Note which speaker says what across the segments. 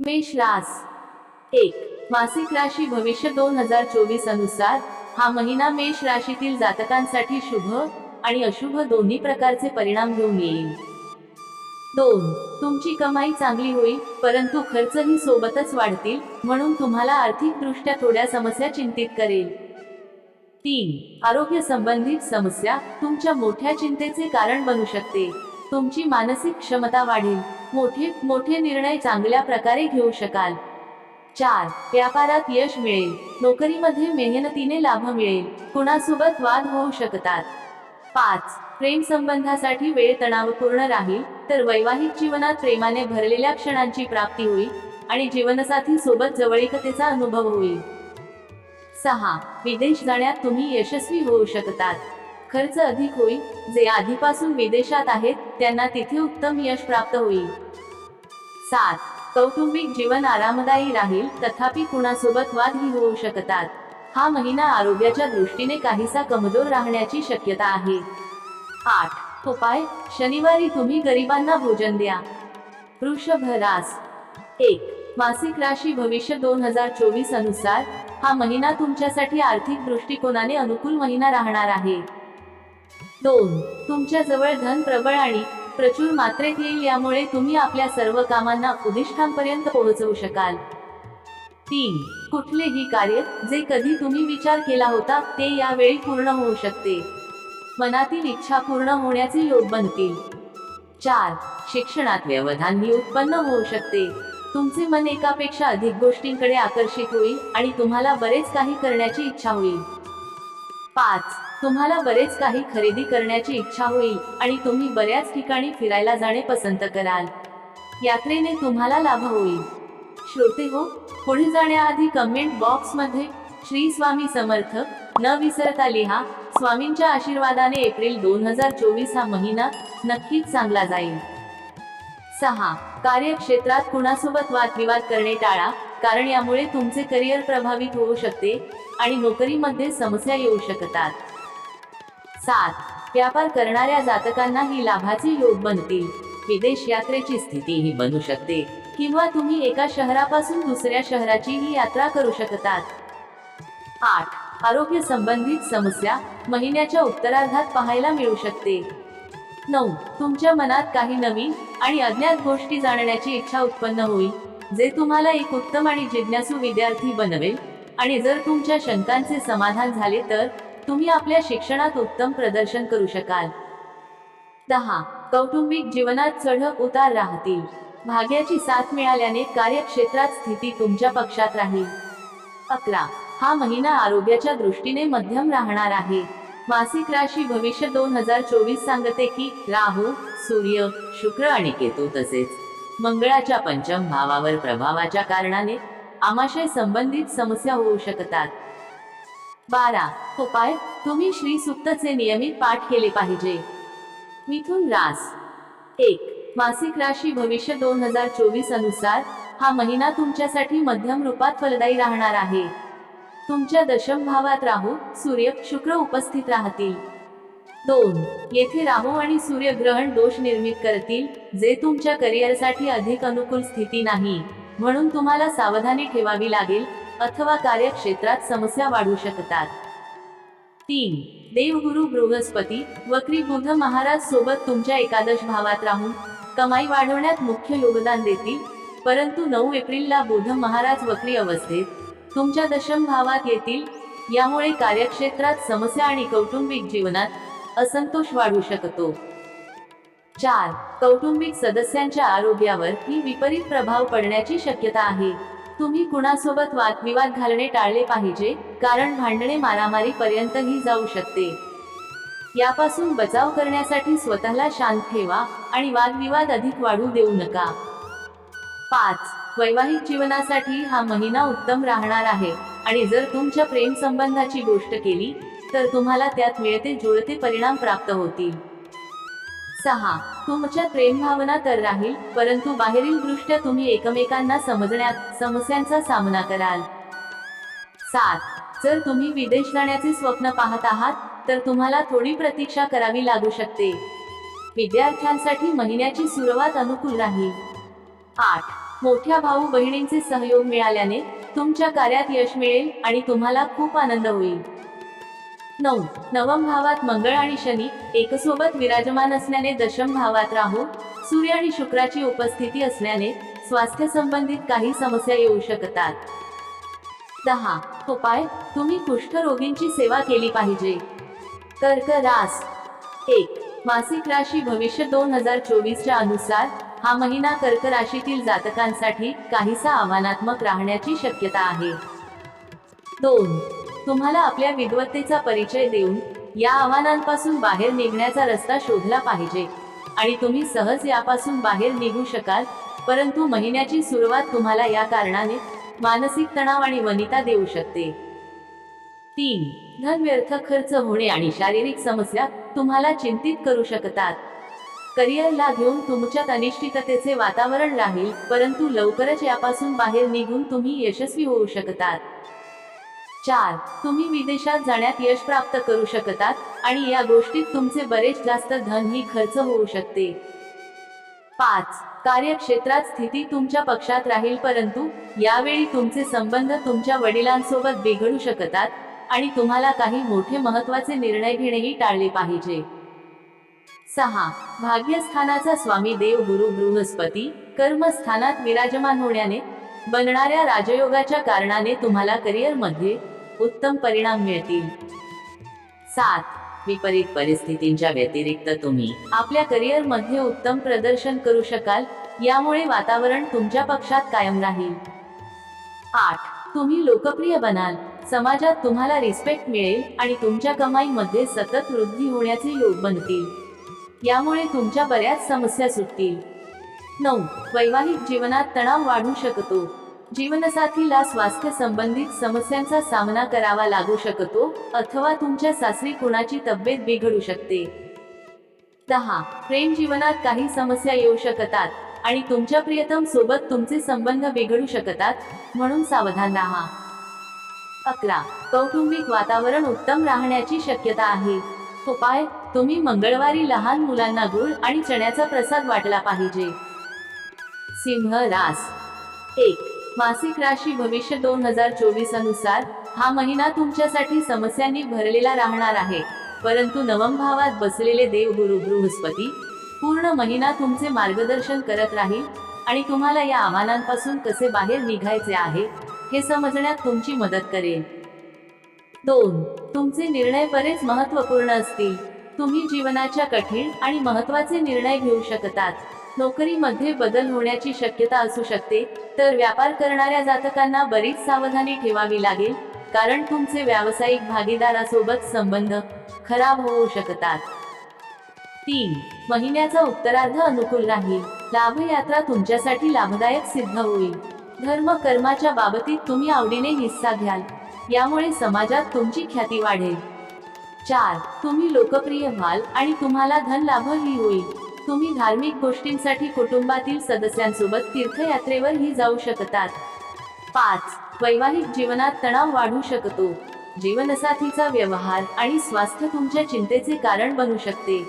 Speaker 1: मेष रास. एक. मासिक राशी भविष्य दोन हजार चोवीस अनुसार हा महिना मेष राशीतील जातकांसाठी शुभ आणि अशुभ दोन्ही प्रकारचे परिणाम घेऊन येईल. दोन. तुमची कमाई चांगली होईल परंतु खर्चही सोबतच वाढतील म्हणून तुम्हाला आर्थिकदृष्ट्या थोड्या समस्या चिंतित करेल. तीन. आरोग्य संबंधित समस्या तुमच्या मोठ्या चिंतेचे कारण बनू शकते. तुमची मानसिक क्षमता वाढेल. मोठे मोठे निर्णय चांगल्या प्रकारे घेऊ शकाल. चार व्यापारात यश मिळेल. नोकरीमध्ये मेहनतीने लाभ मिळेल. कुणासोबत वाद होऊ शकतात. पाच प्रेम संबंधासाठी वेळ तणावपूर्ण राहील. तर वैवाहिक जीवनात प्रेमाने भरलेल्या क्षणांची प्राप्ती होईल आणि जीवनसाथी सोबत जवळीकतेचा अनुभव होईल. सहा विदेश जाण्यात तुम्ही यशस्वी होऊ शकतात. खर्च अधिक होईल. जे आधीपासून विदेशात आहेत त्यांना तिथे उत्तम यश प्राप्त होईल. सात. कौटुंबिक जीवन आरामदायी राहील तथापि कुणासोबत वादही होऊ शकतात. हा महिना आरोग्याच्या दृष्टीने काहीसा कमजोर राहण्याची शक्यता आहे. आठ. उपाय शनिवारी तुम्ही गरिबांना भोजन द्या. वृषभ रास. एक. मासिक राशी भविष्य दोन हजार चोवीस अनुसार हा महिना तुमच्यासाठी आर्थिक दृष्टिकोनाने अनुकूल महिना राहणार आहे. दोन तुमच्या जवळ धन प्रबळ आणि प्रचूर मात्रेत येईल यामुळे तुम्ही आपल्या सर्व कामांना उद्दिष्टांपर्यंत पोहोचवू शकाल. तीन कुठलेही कार्य जे कधी तुम्ही विचार केला होता ते यावेळी पूर्ण होऊ शकते. मनातील इच्छा पूर्ण होण्याचे योग बनतील. चार शिक्षणात व्यवधान ही उत्पन्न होऊ शकते. तुमचे मन एकापेक्षा अधिक गोष्टींकडे आकर्षित होईल आणि तुम्हाला बरेच काही करण्याची इच्छा होईल. पाच तुम्हाला बरेच काही खरेदी करण्याची इच्छा होईल आणि तुम्ही बऱ्याच ठिकाणी फिरायला जाणे पसंत कराल. यात्रेने तुम्हाला लाभ होईल. श्रोते हो पुढे जाण्याआधी कमेंट बॉक्समध्ये श्री स्वामी समर्थ न विसरता लिहा स्वामींच्या आशीर्वादाने एप्रिल दोन हजार चोवीस हा महिना नक्कीच चांगला जाईल. सहा कार्यक्षेत्रात कुणासोबत वादविवाद करणे टाळा कारण यामुळे तुमचे करिअर प्रभावित होऊ शकते आणि नोकरीमध्ये समस्या येऊ शकतात. सात व्यापार करणाऱ्या जातकांना ही लाभाचे योग बनतील. विदेश यात्रेची स्थितीही बनू शकते. किंवा तुम्ही एका शहरापासून दुसऱ्या शहराची ही यात्रा करू शकतात. आठ. आरोग्य संबंधित समस्या महिन्याच्या उत्तरार्धात पाहायला मिळू शकते. नऊ. तुमच्या मनात काही नवीन आणि अज्ञात गोष्टी जाणण्याची इच्छा उत्पन्न होईल जे तुम्हाला एक उत्तम आणि जिज्ञासू विद्यार्थी बनवेल. आणि जर तुमच्या शंकांचे समाधान झाले तर तुम्ही आपल्या शिक्षणात उत्तम प्रदर्शन करू शकाल. दहा. कौटुंबिक जीवनात चढ उतार राहतील. भाग्याची साथ मिळाल्याने कार्यक्षेत्रात स्थिती तुमच्या पक्षात राहील. अकरा. हा महिना आरोग्याच्या दृष्टीने मध्यम राहणार आहे. मासिक राशी भविष्य दोन हजार चोवीस सांगते की राहू सूर्य शुक्र आणि केतू तसेच मंगळाच्या पंचम भावावर प्रभावाच्या कारणाने आमाशय संबंधित समस्या होऊ शकतात. बारा. हो उपाय तुम्ही श्री सुक्तचे नियमित पाठ केले पाहिजे. मिथुन रास. एक. मासिक राशी भविष्य दोन हजार चोवीस अनुसार हा महिना तुमच्यासाठी मध्यम रूपात फलदायी राहणार आहे. तुमच्या दशम भावात राहू सूर्य शुक्र उपस्थित राहतील. दोन. येथे राहू आणि सूर्य ग्रहण दोष निर्मित करतील जे तुमच्या करिअरसाठी अधिक अनुकूल स्थिती नाही. म्हणून तुम्हाला सावधानी ठेवावी लागेल अथवा कार्यक्षेत्रात समस्या वाढू शकतात. तीन देवगुरु बृहस्पती वक्री बुध महाराज सोबत तुमच्या एकादश भावात राहून कमाई वाढवण्यात मुख्य योगदान देतील. परंतु नऊ एप्रिलला बुध महाराज वक्री अवस्थेत तुमच्या दशम भावात येतील. यामुळे कार्यक्षेत्रात समस्या आणि कौटुंबिक जीवनात असंतोष वाढू शकतो. चार कौटुंबिक सदस्यांच्या आरोग्यावर ही विपरीत प्रभाव पडण्याची शक्यता आहे. तुम्ही कुणासोबत वादविवाद घालणे टाळले पाहिजे? कारण भांडणे मारामारी पर्यंतही जाऊ शकते. यापासून बचाव करण्यासाठी स्वतःला शांत ठेवा आणि वादविवाद अधिक वाढू देऊ नका. पाच. वैवाहिक जीवनासाठी हा महिना उत्तम राहणार आहे. आणि जर तुमच्या प्रेम संबंधाची गोष्ट केली तर तुम्हाला त्यात मिळते जुळते परिणाम प्राप्त होतील. सहा. तुमच्या प्रेमभावना तर राहील परंतु बाहेरील दृष्ट्या तुम्ही एकमेकांना समजण्यात समस्यांचा सामना कराल. सात. जर तुम्ही विदेश जाण्याचे स्वप्न पाहत आहात तर तुम्हाला थोडी प्रतीक्षा करावी लागू शकते. विद्यार्थ्यांसाठी महिन्याची सुरुवात अनुकूल राहील. आठ. मोठ्या भाऊ बहिणींचे सहयोग मिळाल्याने तुमच्या कार्यात यश मिळेल आणि तुम्हाला खूप आनंद होईल. नऊ. नवम भावात मंगळ आणि शनी एकसोबत विराजमान असल्याने दशम भावात राहू सूर्य आणि शुक्राची उपस्थिती असल्याने स्वास्थ्य संबंधित काही समस्या येऊ शकतात. दहा. उपाय तुम्ही कुष्ठरोगींची सेवा केली पाहिजे. कर्क रास. एक. मासिक राशी भविष्य दोन हजार चोवीसच्या अनुसार हा महिना कर्क राशीतील जातकांसाठी काहीसा आव्हानात्मक राहण्याची शक्यता आहे. दोन. तुम्हाला आपल्या विद्वत्तेचा परिचय देऊन या आव्हानांपासून बाहेर निघण्याचा रस्ता शोधला पाहिजे. आणि तुम्ही सहज यापासून बाहेर निघू शकाल परंतु महिन्याची सुरुवात तुम्हाला या कारणाने मानसिक तणाव आणि वनिता देऊ शकते. तीन. धन व्यर्थ खर्च होणे आणि शारीरिक समस्या तुम्हाला चिंतित करू शकतात. करिअरला घेऊन तुमच्यात अनिश्चिततेचे वातावरण राहील परंतु लवकरच यापासून बाहेर निघून तुम्ही यशस्वी होऊ शकतात. चार तुम्ही विदेशात जाण्यात यश प्राप्त करू शकतात आणि या गोष्टीत तुमचे बरेच जास्त धनही खर्च होऊ शकते. पाच कार्यक्षेत्रात स्थिती तुमच्या पक्षात राहील परंतु यावेळी तुमचे संबंध तुमच्या वडिलांसोबत बिघडू शकतात आणि तुम्हाला काही मोठे महत्त्वाचे निर्णय घेणेही टाळले पाहिजे. सहा भाग्यस्थानाचा स्वामी देव गुरु बृहस्पती कर्मस्थानात विराजमान होण्याने बनणाऱ्या राजयोगाच्या कारणाने तुम्हाला करिअरमध्ये उत्तम परिणाम मिळतील. सात विपरीत परिस्थितींच्या व्यतिरिक्त तुम्ही आपल्या करिअरमध्ये उत्तम प्रदर्शन करू शकाल यामुळे वातावरण तुमच्या पक्षात कायम राहील. आठ तुम्ही लोकप्रिय बनाल. समाजात तुम्हाला रिस्पेक्ट मिळेल आणि तुमच्या कमाईमध्ये सतत वृद्धी होण्याचे योग बनतील. यामुळे तुमच्या बऱ्याच समस्या सुटतील. नऊ वैवाहिक जीवनात तणाव वाढू शकतो. जीवनसाथीला स्वास्थ्य संबंधित समस्यांचा सामना करावा लागू शकतो अथवा तुमच्या सासरी कुणाची तब्येत बिघडू शकते. दहा. प्रेम जीवनात काही समस्या येऊ शकतात आणि तुमच्या प्रियतम सोबत तुमचे संबंध बिघडू शकतात म्हणून सावधान राहा. अकरा. कौटुंबिक वातावरण उत्तम राहण्याची शक्यता आहे. उपाय तुम्ही मंगळवारी लहान मुलांना गुळ आणि चण्याचा प्रसाद वाटला पाहिजे. सिंह रास. एक. मासिक राशी भविष्य दोन हजार चोवीस अनुसार हा महिना तुमच्यासाठी समस्यांनी भरलेला राहणार आहे. परंतु नवम भावात बसलेले देव गुरु बृहस्पती पूर्ण महिना तुमचे मार्गदर्शन करत राहील आणि तुम्हाला या आव्हानांपासून कसे बाहेर निघायचे आहे हे समजण्यात तुमची मदत करेल. दोन तुमचे निर्णय बरेच महत्त्वपूर्ण असतील. तुम्ही जीवनाच्या कठीण आणि महत्त्वाचे निर्णय घेऊ शकतात. नोकरीमध्ये बदल होण्याची शक्यता असू शकते तर व्यापार करणाऱ्या जातकांना बरीच सावधानी ठेवावी लागेल कारण तुमचे व्यावसायिक भागीदारासोबत संबंध खराब होऊ शकतात. तीन महिन्याचा उत्तरार्ध अनुकूल राहील. लाभयात्रा तुमच्यासाठी लाभदायक सिद्ध होईल. धर्म कर्माच्या बाबतीत तुम्ही आवडीने हिस्सा घ्याल यामुळे समाजात तुमची ख्याती वाढेल. चार तुम्ही लोकप्रिय व्हाल आणि तुम्हाला धन लाभही होईल. तुम्ही धार्मिक गोष्टींसाठी कुटुंबातील सदस्यांसोबत तीर्थयात्रेवरही जाऊ शकतात. पाच वैवाहिक जीवनात तणाव वाढू शकतो. जीवनसाथीचा व्यवहार आणि स्वास्थ्य तुमच्या चिंतेचे कारण बनू शकते.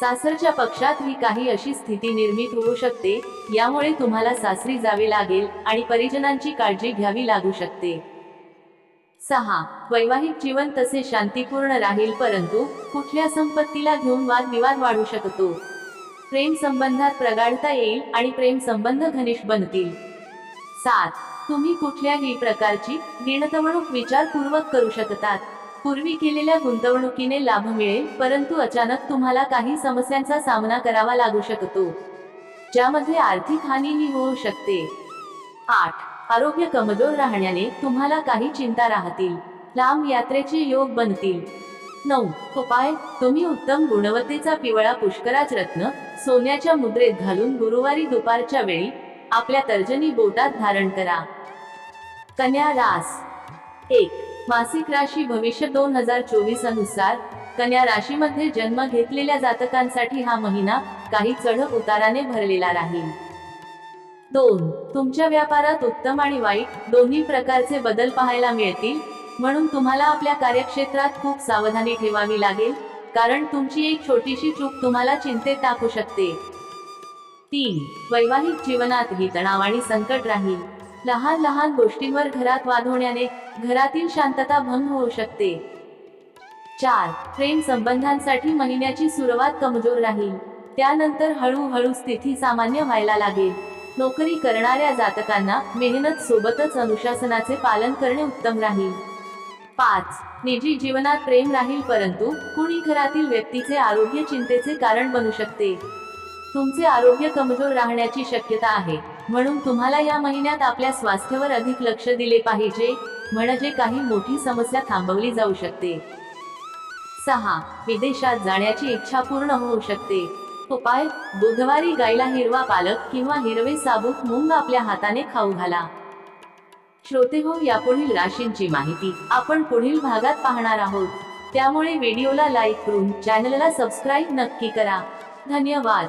Speaker 1: सासरच्या पक्षात ही काही अशी स्थिती निर्मित होऊ शकते यामुळे तुम्हाला सासरी जावे लागेल आणि परिजनांची काळजी घ्यावी लागू शकते. सहा वैवाहिक जीवन तसे शांतीपूर्ण राहील परंतु कुठल्या संपत्तीला घेऊन वादविवाद वाढू शकतो. प्रेम संबंधात प्रगाढता येईल आणि प्रेम संबंध घनिष्ठ बनतील. सात. तुम्ही कुठल्याही प्रकारची ऋणतवणूक विचारपूर्वक करू शकतात. पूर्वी केलेल्या गुंतवणुकीने लाभ मिळेल परंतु अचानक तुम्हाला काही समस्यांचा सामना करावा लागू शकतो ज्यामध्ये आर्थिक हानीही होऊ शकते. आठ. आरोग्य कमजोर राहण्याने तुम्हाला काही चिंता राहतील. लांब यात्रेचे योग बनतील. नऊ. उपाय तुम्ही उत्तम गुणवत्तेचा पिवळा पुष्कराज रत्न. सोन्याच्या मुद्रेत घालून गुरुवारी दुपारच्या वेळी आपल्या तर्जनी बोटात धारण करा. कन्या रास. एक. मासिक राशी भविष्य दोन हजार चोवीस अनुसार कन्या राशीमध्ये जन्म घेतलेल्या जातकांसाठी हा महिना काही चढ उताराने भरलेला राहील. दोन. तुमच्या व्यापारात उत्तम आणि वाईट दोन्ही प्रकारचे बदल पाहायला मिळतील. म्हणून तुम्हाला आपल्या कार्यक्षेत्रात खूप सावधानी ठेवावी लागेल कारण तुमची एक छोटीशी चूक तुम्हाला चिंतेत टाकू शकते. तीन वैवाहिक जीवनातही तणाव आणि संकट राहील. लहान लहान गोष्टींवर घरात वाद होण्याने घरातील शांतता भंग होऊ शकते. चार प्रेम संबंधांसाठी महिन्याची सुरुवात कमजोर राहील. त्यानंतर हळूहळू स्थिती सामान्य व्हायला लागेल. नोकरी करणाऱ्या जातकांना मेहनत सोबतच अनुशासनाचे पालन करणे उत्तम राहील. पाच. निजी जीवनात प्रेम राहील परंतु कुणी घरातील व्यक्तीचे आरोग्य चिंतेचे कारण बनू शकते. तुमचे आरोग्य कमजोर राहण्याची शक्यता आहे. म्हणून तुम्हाला या महिन्यात आपल्या स्वास्थ्यावर अधिक लक्ष दिले पाहिजे म्हणजे काही मोठी समस्या थांबवली जाऊ शकते. सहा. विदेशात जाण्याची इच्छा पूर्ण होऊ शकते. उपाय. बुधवारी गायला हिरवा पालक किंवा हिरवे साबूत मूंग आपल्या हाताने खाऊ घाला. श्रोते हो यापुढील राशींची माहिती आपण पुढील भागात पाहणार आहोत. त्यामुळे व्हिडिओला लाईक करून चॅनलला सबस्क्राईब नक्की करा. धन्यवाद.